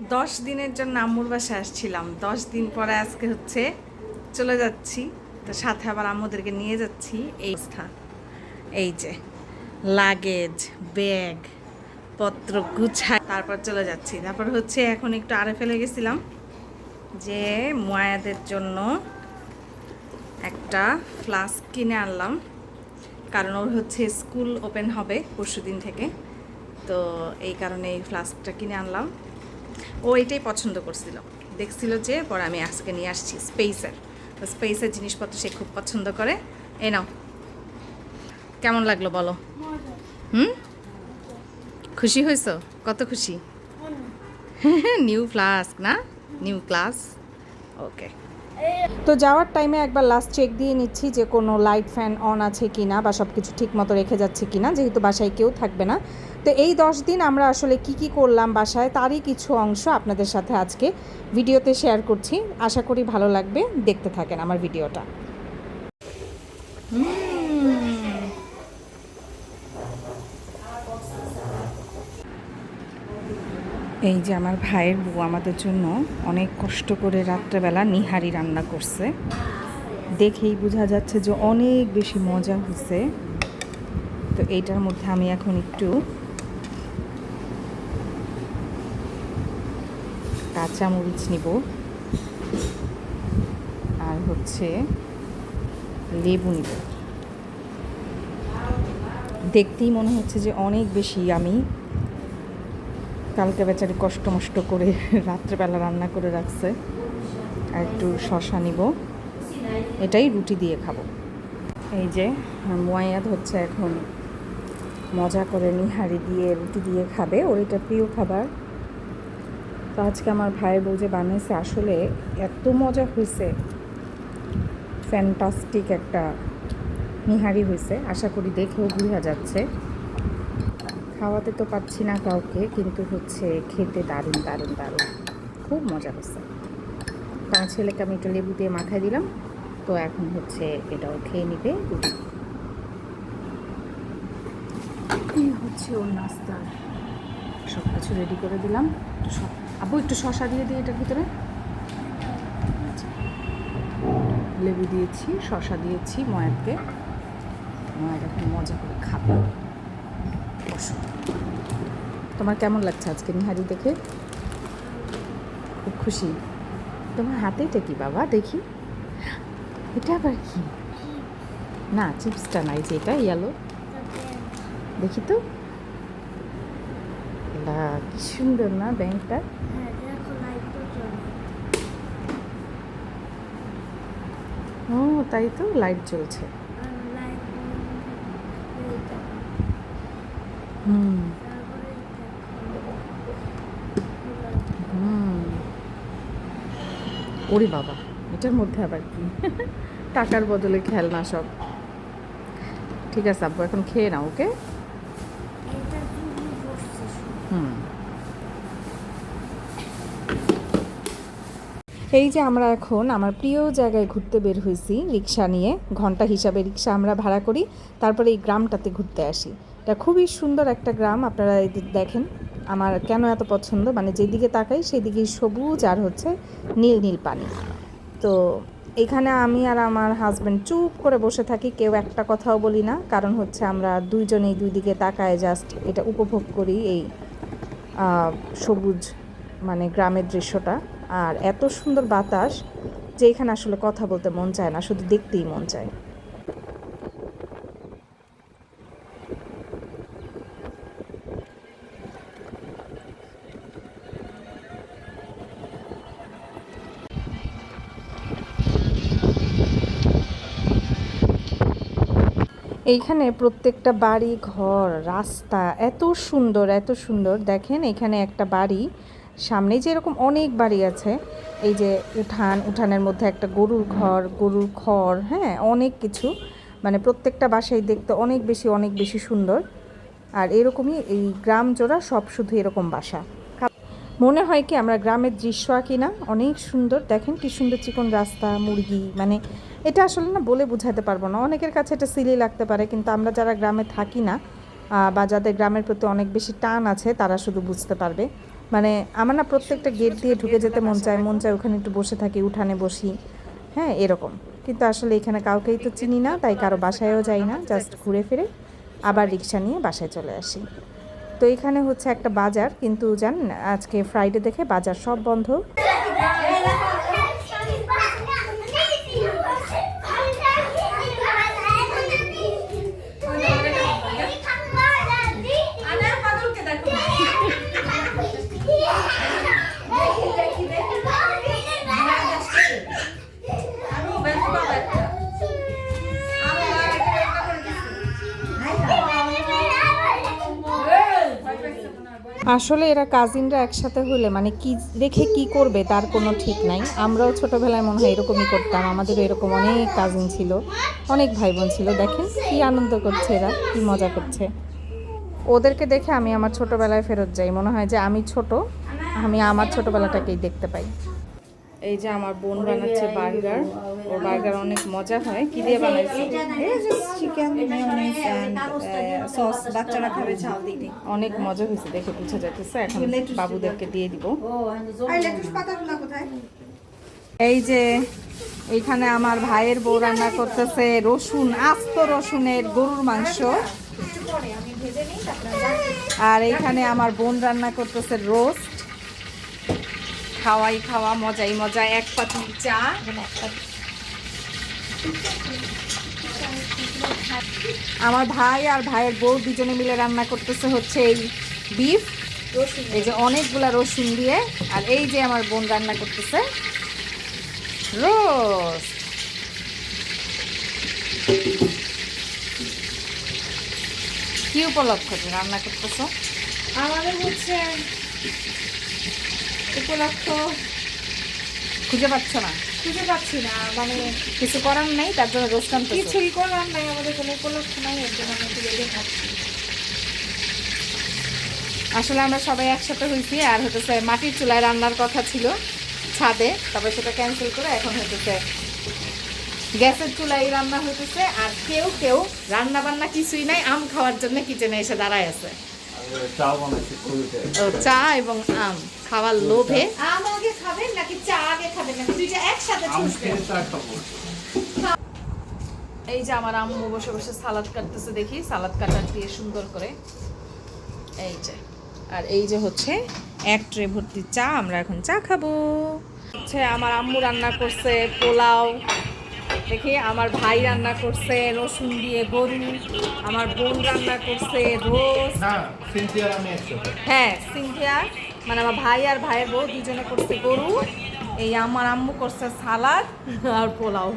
দশ দিনের জন্য আম্মুর বাসায় আসছিলাম। দশ দিন পরে আজকে হচ্ছে চলে যাচ্ছি। তো সাথে আবার আম্মুদেরকে নিয়ে যাচ্ছি। এই অবস্থা। এই যে লাগেজ, ব্যাগ, পত্র গুছায় তারপর চলে যাচ্ছি। তারপর হচ্ছে এখন একটু আরে ফেলে গেছিলাম যে ময়াদের জন্য একটা ফ্লাস্ক কিনে আনলাম। কারণ ওর হচ্ছে স্কুল ওপেন হবে পরশু দিন থেকে। তো এই কারণে এই ফ্লাস্কটা কিনে আনলাম। ও এটাই পছন্দ করছিল। দেখছিল যে, পরে আমি আজকে নিয়ে আসছি স্পেসের তো স্পেসের জিনিসপত্র সে খুব পছন্দ করে। এ নাও। কেমন লাগল বলো? হুম? খুশি হয়েছো? কত খুশি? নিউ ফ্লাস্ক, না? New class. ওকে তো যাওয়ার টাইমে একবার লাস্ট চেক দিয়ে নিচ্ছি যে কোনো লাইট ফ্যান অন আছে কি না বা সব কিছু ঠিক মতো রেখে যাচ্ছে কি না যেহেতু বাসায় কেউ থাকবে না। তো এই দশ দিন আমরা আসলে কি কি করলাম বাসায়, তারই কিছু অংশ আপনাদের সাথে আজকে ভিডিওতে শেয়ার করছি। আশা করি ভালো লাগবে। দেখতে থাকেন আমার ভিডিওটা। এই যে আমার ভাইয়ের বউ আমাদের জন্য অনেক কষ্ট করে রাত্রেবেলা নিহারি রান্না করছে। দেখেই বোঝা যাচ্ছে যে অনেক বেশি মজা হয়েছে তো এইটার মধ্যে আমি এখন একটু কাঁচা মরিচ নিব। আর হচ্ছে লেবু নিব। দেখতেই মনে হচ্ছে যে অনেক বেশি আমি কালকে বেচারি কষ্ট মষ্ট করে রাত্রেবেলা রান্না করে রাখছে। আর একটু শশা নিব। এটাই রুটি দিয়ে খাব। এই যে মোয়াইয়াদ হচ্ছে এখন মজা করে নিহারি দিয়ে রুটি দিয়ে খাবে। ওর এটা প্রিয় খাবার। তো আজকে আমার ভাইয়ের বউ যে বানিয়েছে আসলে এত মজা হয়েছে। ফ্যান্টাস্টিক একটা নিহারি হয়েছে। আশা করি দেখেও বোঝা যাচ্ছে। খাওয়াতে তো পাচ্ছি না কাউকে, কিন্তু হচ্ছে খেতে দারুণ দারুণ দারুণ। খুব মজা হচ্ছে তার ছেলেকে আমি একটা লেবু দিয়ে মাথায় দিলাম। তো এখন হচ্ছে এটাও খেয়ে নিবে রুটি। হচ্ছে ওর নাস্তা। সব কিছু রেডি করে দিলাম। একটু আব্বু, একটু শশা দিয়ে দিই এটার ভিতরে। লেবু দিয়েছি শশা দিয়েছি ময়াদকে ময়াদ এখন মজা করে খাবে। তোমার কেমন লাগছে আজকে নিহারি দেখে? খুব খুশি। তোমার হাতে এটা কি বাবা? দেখি। এটা আবার কি? না, চিপসটা নাই যে, এটা ইয়েলো দেখি তো। লা, কি সুন্দর না ব্যাংকটা হ্যাঁ ও তাই তো লাইট জ্বলছে। এইটা হুম। হুম। ওরে বাবা এটার মধ্যে আবার কি? টাকার বদলে খেলনা সব। ঠিক আছে আব্বু এখন খেয়ে নাও ওকে এটা তুমি বসছে হুম এই যে আমরা এখন আমার প্রিয় জায়গায় ঘুরতে বের হয়েছি রিক্সা নিয়ে, ঘণ্টা হিসাবে রিক্সা আমরা ভাড়া করি, তারপরে এই গ্রামটাতে ঘুরতে আসি। এটা খুবই সুন্দর একটা গ্রাম, আপনারা দেখেন, আমার কেন এত পছন্দ? মানে যেদিকে তাকাই সেদিকেই সবুজ আর হচ্ছে নীল নীল পানি। তো এখানে আমি আর আমার হাজব্যান্ড চুপ করে বসে থাকি, কেউ একটা কথাও বলি না, কারণ হচ্ছে আমরা দুইজনেই দুই দিকে তাকায় জাস্ট এটা উপভোগ করি এই সবুজ মানে গ্রামের দৃশ্যটা। আর এত সুন্দর বাতাস যে এখানে আসলে কথা বলতে মন চায় না, শুধু দেখতেই মন চায়। এইখানে প্রত্যেকটা বাড়ি, ঘর, রাস্তা এত সুন্দর এত সুন্দর। দেখেন, এখানে একটা বাড়ি সামনে যে এরকম অনেক বাড়ি আছে, এই যে উঠান, উঠানের মধ্যে একটা গরুর ঘর, গরুর খড় হ্যাঁ অনেক কিছু। মানে প্রত্যেকটা বাসায় দেখতে অনেক বেশি অনেক বেশি সুন্দর। আর এরকমই এই গ্রাম জোড়া সব শুধু এরকম বাসা। মনে হয় কি আমরা গ্রামের দৃশ্য আঁকি না? অনেক সুন্দর। দেখেন কি সুন্দর চিকন রাস্তা, মুরগি মানে এটা আসলে না বলে বোঝাতে পারব না। অনেকের কাছে এটা সিলি লাগতে পারে, কিন্তু আমরা যারা গ্রামে থাকি না বা যাদের গ্রামের প্রতি অনেক বেশি টান আছে, তারা শুধু বুঝতে পারবে। মানে আমার না প্রত্যেকটা গেট দিয়ে ঢুকে যেতে মন চায় মন চায় ওখানে একটু বসে থাকি, উঠানে বসি। হ্যাঁ এরকম। কিন্তু আসলে এখানে কাউকেই তো চিনি না, তাই কারও বাসায়ও যাই না জাস্ট ঘুরে ফিরে আবার রিক্সা নিয়ে বাসায় চলে আসি। তো এখানে হচ্ছে একটা বাজার, কিন্তু যান আজকে ফ্রাইডে দেখে বাজার সব বন্ধ। আসলে এরা কাজিনরা একসাথে হলে মানে কি, দেখে কি করবে তার কোনো ঠিক নাই। আমরাও ছোটোবেলায় মনে হয় এরকমই করতাম। আমাদেরও এরকম অনেক কাজিন ছিল, অনেক ভাই বোন ছিল। দেখেন কি আনন্দ করছে এরা, কি মজা করছে। ওদেরকে দেখে আমি আমার ছোটোবেলায় ফেরত যাই। মনে হয় যে আমি ছোট, আমি আমার ছোটোবেলাটাকেই দেখতে পাই। এই যে আমার বোন বানাচ্ছে বার্গার। ওর বার্গার অনেক মজা হয়। কি দিয়ে বানাইছে? চিকেন মেয়োনিজ এন্ড সস বাচ্চারা খাবে অনেক মজা হয়েছে দেখে বুঝা যাইতেছে। এখন বাবুদেরকে দিয়ে দিব। এই যে এইখানে আমার ভাইয়ের বউ রান্না করতেছে রসুন আস্ত রসুনের গরুর মাংস। আর এইখানে আমার বোন রান্না করতেছে রোস্ট খাওয়াই খাওয়া মজাই মজা এক পাতি চা আমার ভাই আর ভাইয়ের বউ দুজনে মিলে রান্না করতেছে হচ্ছে এই বিফ এই যে অনেকগুলা রসুন দিয়ে আর এই যে আমার বোন রান্না করতেছে রোস্ট। কি উপলক্ষ রান্না করতেছো? আমাদের হচ্ছে উপলক্ষ খুঁজে পাচ্ছ না? খুঁজে পাচ্ছি না মানে কিছু করার নেই তার জন্য আনতেছো কিছুই করলাম নাই আমাদের কোনো উপলক্ষ নাই এর জন্য আমি একটু রেগে খাচ্ছি আসলে আমরা সবাই একসাথে হয়েছি আর হতেছে মাটির চুলায় রান্নার কথা ছিল ছাদে তবে সেটা ক্যান্সেল করে এখন হতেছে গ্যাসের চুলায় রান্না হইতেছে আর কেউ কেউ রান্না বান্না কিছুই নাই আম খাওয়ার জন্য কিচেনে এসে দাঁড়ায় আছে। চা এবং আম খাওয়ার লোভে। আম আগে খাবেন নাকি চা আগে খাবেন নাকি দুইটা একসাথে এই যে আমার আম্মু বসে বসে সালাদ কাটতেছে দেখি সালাদ কাটার দিয়ে সুন্দর করে। এই যে আর এই যে হচ্ছে এক ট্রে ভর্তি চা আমরা এখন চা খাব। হচ্ছে আমার আম্মু রান্না করছে পোলাও। দেখি আমার ভাই রান্না করছে রসুন দিয়ে গরু আমার বোন রান্না করছে রোজ। হ্যাঁ সিনথিয়া মানে আমার ভাই আর ভাইয়ের বউ দুজনে করছে গরু এই আমার আম্মু করছে সালাদ আর পোলাও।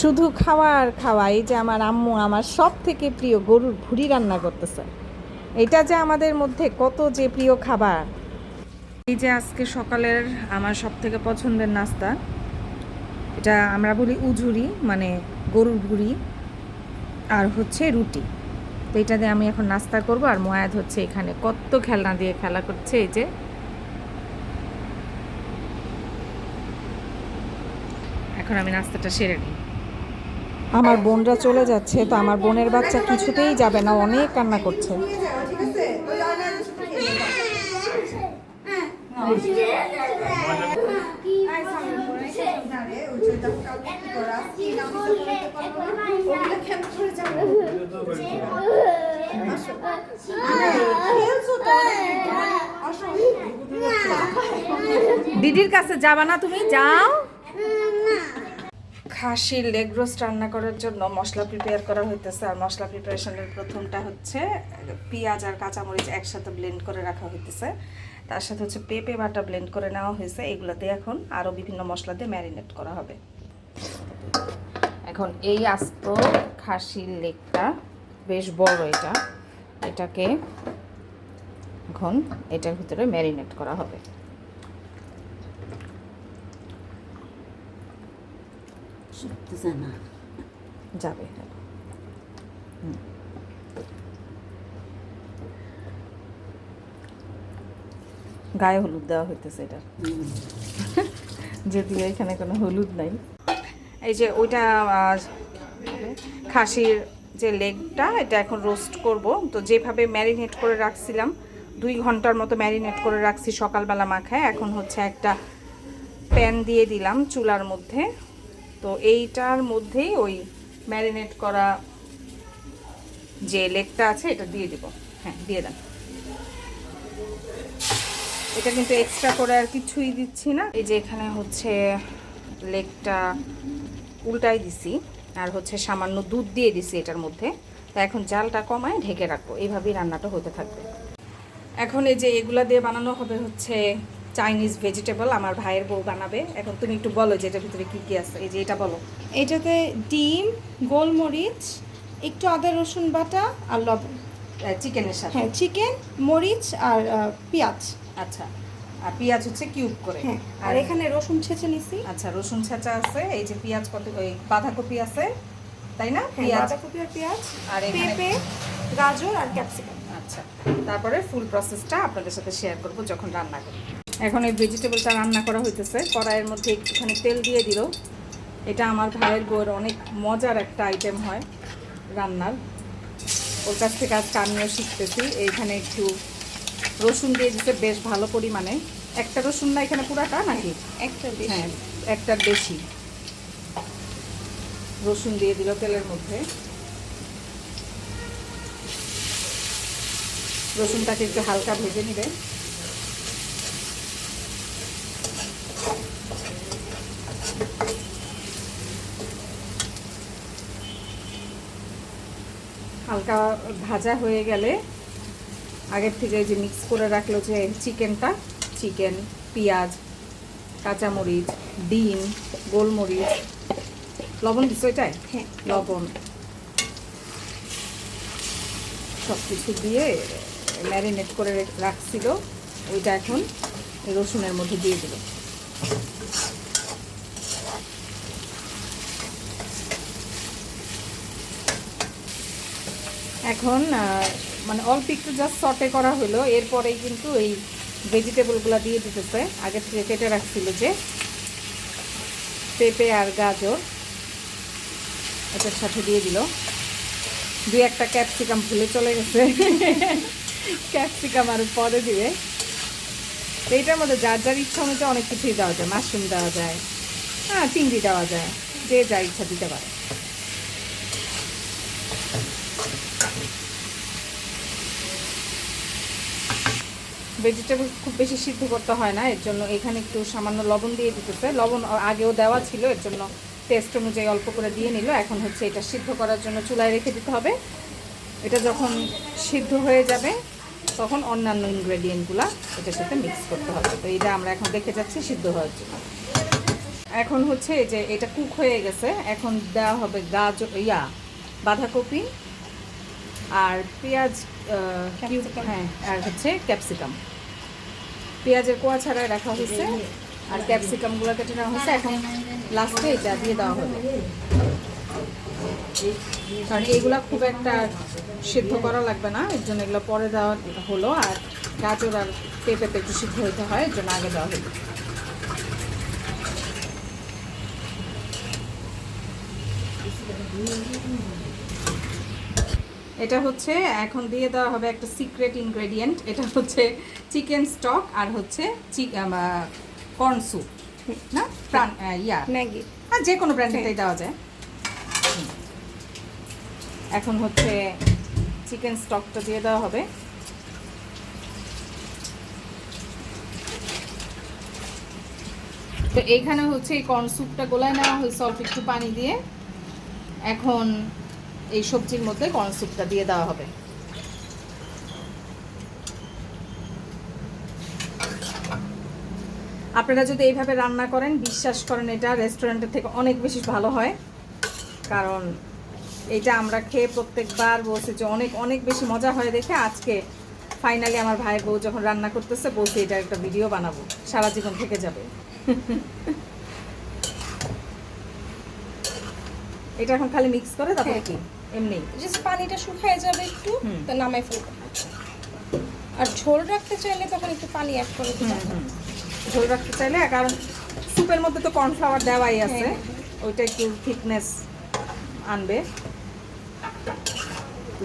শুধু খাওয়ার খাওয়া এই যে আমার আম্মু আমার সব থেকে প্রিয় গরুর ভুড়ি রান্না করতেছে। এটা যে আমাদের মধ্যে কত যে প্রিয় খাবার। এই যে আজকে সকালের আমার সব থেকে পছন্দের নাস্তা, এটা আমরা বলি উঝুরি মানে গরুর ভুড়ি, আর হচ্ছে রুটি। তো এটা দিয়ে আমি এখন নাস্তা করব, আর ময়াদ হচ্ছে এখানে কত খেলনা দিয়ে খেলা করছে এই যে। এখন আমি নাস্তাটা সেরে নিই। আমার বোনরা চলে যাচ্ছে, তো আমার বোনের বাচ্চা কিছুতেই যাবে না, অনেক কান্না করছে ঠিক আছে ওই অনলাইনের সাথে খেয়ে আই সামনে পড়ে না রে ওই যে দেখো কালকে কি করা কি নাম দিতে পারব না ওগুলো কেন করে যাব আসো খেলছো তো অনেকদিন। আসো দিদির কাছে যাবা না তুমি? যাও। খাসির লেগ রোস্ট রান্না করার জন্য মশলা প্রিপেয়ার করা হইতেছে। আর মশলা প্রিপারেশনের প্রথমটা হচ্ছে, পেঁয়াজ আর কাঁচামরিচ একসাথে ব্লেন্ড করে রাখা হইতেছে। তার সাথে হচ্ছে পেঁপে বাটা ব্লেন্ড করে নেওয়া হয়েছে এগুলো দিয়ে এখন আরও বিভিন্ন মশলা দিয়ে ম্যারিনেট করা হবে। এখন এই আস্ত খাসির লেগটা বেশ বড় এটা। এটাকে এখন এটার ভিতরে ম্যারিনেট করা হবে। যাবে গায়ে হলুদ দেওয়া হইতেছে এটা। যদিও এখানে কোনো হলুদ নাই। এই যে ওইটা খাসির যে লেগটা এটা এখন রোস্ট করব। তো যেভাবে ম্যারিনেট করে রাখছিলাম দুই ঘণ্টার মতো ম্যারিনেট করে রাখছি সকালবেলা মাখায়। এখন হচ্ছে একটা প্যান দিয়ে দিলাম চুলার মধ্যে। তো এইটার মধ্যেই ওই ম্যারিনেট করা যে লেগটা আছে, এটা দিয়ে দিব। হ্যাঁ দিয়ে দেন। এটা কিন্তু এক্সট্রা করে আর কিছুই দিচ্ছি না। এই যে এখানে হচ্ছে লেগটা উল্টাই দিছি, আর হচ্ছে সামান্য দুধ দিয়ে দিছি এটার মধ্যে। তা এখন জালটা কমায় ঢেকে রাখব। এইভাবেই রান্নাটা হতে থাকবে। এখন এই যে এগুলা দিয়ে বানানো হবে হচ্ছে চাইনিজ ভেজিটেবল আমার ভাইয়ের বউ বানাবে। এখন তুমি একটু বলো যে এটার ভিতরে কি কি আছে। এই যে এটা বলো। এটাতে ডিম গোলমরিচ একটু আদা রসুন বাটা আর লবণ চিকেনের সাথে। হ্যাঁ চিকেন মরিচ আর পেঁয়াজ। আচ্ছা। আর পেঁয়াজ হচ্ছে কিউব করে। হ্যাঁ আর এখানে রসুন ছেঁচে নিছি। আচ্ছা রসুন ছেঁচা আছে এই যে পেঁয়াজ কত ওই বাঁধাকপি আছে তাই না? হ্যাঁ, পেঁয়াজ। বাঁধাকপি আর পেঁয়াজ আর পেঁপে গাজর আর ক্যাপসিকাম। আচ্ছা। তারপরে ফুল প্রসেসটা আপনাদের সাথে শেয়ার করব যখন রান্না করি। এখন এই ভেজিটেবলটা রান্না করা হইতেছে। কড়াইয়ের মধ্যে একটুখানি তেল দিয়ে দিল। এটা আমার ভাইয়ের বউয়ের অনেক মজার একটা আইটেম হয় রান্নার। ওর কাছ থেকে আজকে আমিও শিখতেছি। এইখানে একটু রসুন দিয়ে দিতে বেশ ভালো পরিমাণে। একটা রসুন না এখানে পুরাটা নাকি? একটা হ্যাঁ একটার বেশি। রসুন দিয়ে দিল তেলের মধ্যে। রসুনটাকে একটু হালকা ভেজে নিবে। হালকা ভাজা হয়ে গেলে আগের থেকে যে মিক্স করে রাখল যে চিকেনটা চিকেন পেঁয়াজ কাঁচামরিচ ডিম গোলমরিচ লবণ দিছো এটাই হ্যাঁ। লবণ। সব কিছু দিয়ে ম্যারিনেট করে রেখ- রাখছিল। ওইটা এখন রসুনের মধ্যে দিয়ে দিল। এখন মানে অল্প একটু জাস্ট সটে করা হলো, এরপরেই কিন্তু এই ভেজিটেবলগুলো দিয়ে দিতেছে। আগে থেকে কেটে রাখছিল যে। পেঁপে আর গাজর, এটার সাথে দিয়ে দিল। দু একটা ক্যাপসিকাম ভুলে চলে গেছে। ক্যাপসিকাম আর পরে দিবে। তো এইটার মধ্যে যার যার ইচ্ছা অনুযায়ী অনেক কিছুই দেওয়া যায়। মাশরুম দেওয়া যায়। হ্যাঁ চিংড়ি দেওয়া যায়। যে যা ইচ্ছা দিতে পারে। ভেজিটেবল খুব বেশি সিদ্ধ করতে হয় না এর জন্য এখানে একটু সামান্য লবণ দিয়ে দিতেছে। লবণ আগেও দেওয়া ছিল এর জন্য টেস্ট অনুযায়ী অল্প করে দিয়ে নিল। এখন হচ্ছে এটা সিদ্ধ করার জন্য চুলায় রেখে দিতে হবে। এটা যখন সিদ্ধ হয়ে যাবে তখন অন্যান্য ইনগ্রেডিয়েন্টগুলো এটার সাথে মিক্স করতে হবে। তো এটা আমরা এখন দেখে যাচ্ছি সিদ্ধ হওয়ার জন্য। এখন হচ্ছে যে এটা কুক হয়ে গেছে এখন দেওয়া হবে গাজর ইয়া বাঁধাকপি আর পেঁয়াজ. হ্যাঁ আর হচ্ছে ক্যাপসিকাম পেঁয়াজের কোয়া ছাড়াই রাখা হয়েছে। আর ক্যাপসিকাম ক্যাপসিকামগুলো কেটে নেওয়া হয়েছে। এখন লাস্টে এটা দিয়ে দেওয়া হবে। কারণ এইগুলা খুব একটা সিদ্ধ করা লাগবে না। এর জন্য এগুলো পরে দেওয়া হলো। আর গাজর আর পেঁপেতে একটু সিদ্ধ হইতে হয় এর জন্য আগে দেওয়া হলো। এটা হচ্ছে এখন দিয়ে দেওয়া হবে একটা সিক্রেট ইনগ্রেডিয়েন্ট এটা হচ্ছে চিকেন স্টক আর হচ্ছে কর্ন স্যুপ না? প্রাণ ইয়া। ম্যাগি। আর যে কোনো ব্র্যান্ডেতেই দেওয়া যায়। এখন হচ্ছে চিকেন স্টকটা দিয়ে দেওয়া হবে। তো এইখানে হচ্ছে এই কর্ন স্যুপটা গোলায় নেওয়া হয়েছে অল্প একটু পানি দিয়ে। এখন এই সবজির মধ্যে কর্ন স্যুপটা দিয়ে দেওয়া হবে। আপনারা যদি এইভাবে রান্না করেন বিশ্বাস করেন এটা রেস্টুরেন্টের থেকে অনেক বেশি ভালো হয়। কারণ এটা আমরা খেয়ে প্রত্যেকবার বলছি যে অনেক অনেক বেশি মজা হয় দেখে। আজকে ফাইনালি আমার ভাইয়ের বউ যখন রান্না করতেছে বলছি এটা একটা ভিডিও বানাবো। সারা জীবন থেকে যাবে। এটা এখন খালি মিক্স করে তারপরে হ্যাঁ। কি? এমনি। জাস্ট পানিটা শুকায় যাবে একটু। তো নামাই ফেলব আর ঝোল রাখতে চাইলে তখন একটু পানি অ্যাড করে দিতে ঝোল রাখতে চাইলে কারণ স্যুপের মধ্যে তো কর্নফ্লাওয়ার দেওয়াই আছে হ্যাঁ। ওইটা একটু থিকনেস আনবে।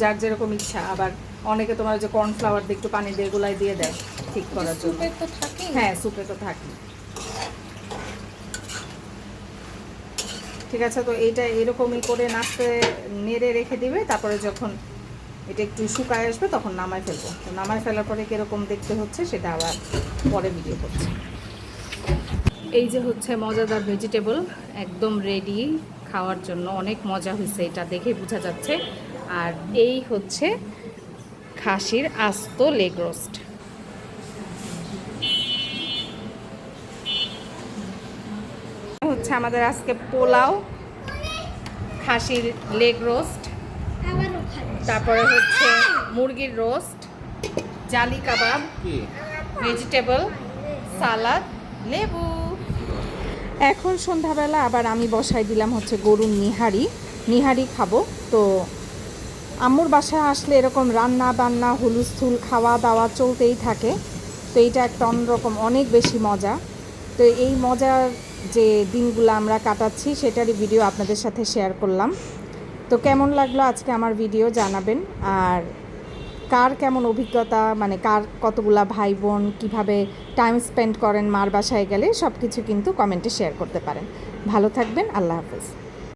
যার যেরকম ইচ্ছা আবার অনেকে তোমার যে কর্নফ্লাওয়ার দিয়ে একটু পানি দিয়ে গুলাই দিয়ে দেয় ঠিক করার জন্য। সুপের তো থাকে হ্যাঁ সুপে তো থাকে ঠিক আছে, তো এইটা এরকমই করে নাচতে নেড়ে রেখে দিবে, তারপরে যখন এটা একটু শুকায় আসবে তখন নামায় ফেলব। তো নামায় ফেলার পরে কীরকম দেখতে হচ্ছে সেটা আবার পরে ভিডিও করছি। এই যে হচ্ছে মজাদার ভেজিটেবল একদম রেডি খাওয়ার জন্য অনেক মজা হয়েছে এটা দেখে বোঝা যাচ্ছে। আর এই হচ্ছে খাসির আস্ত লেগ রোস্ট হচ্ছে আমাদের আজকে পোলাও খাসির লেগ রোস্ট তারপরে হচ্ছে মুরগির রোস্ট জালি কাবাব ভেজিটেবল সালাদ লেবু। এখন সন্ধ্যাবেলা আবার আমি বসাই দিলাম হচ্ছে গরুর নিহারি। নিহারি খাব। তো আম্মুর বাসায় আসলে এরকম রান্না বান্না হুলুস্থুল খাওয়া দাওয়া চলতেই থাকে। তো এইটা একটা অন্যরকম অনেক বেশি মজা। তো এই মজার যে দিনগুলো আমরা কাটাচ্ছি, সেটারই ভিডিও আপনাদের সাথে শেয়ার করলাম। তো কেমন লাগল আজকে আমার ভিডিও জানাবেন? আর কার কেমন অভিজ্ঞতা মানে কার কতগুলা ভাই বোন কীভাবে টাইম স্পেন্ড করেন মার বাসায় গেলে সব কিছু কিন্তু কমেন্টে শেয়ার করতে পারেন। ভালো থাকবেন, আল্লাহ হাফেজ।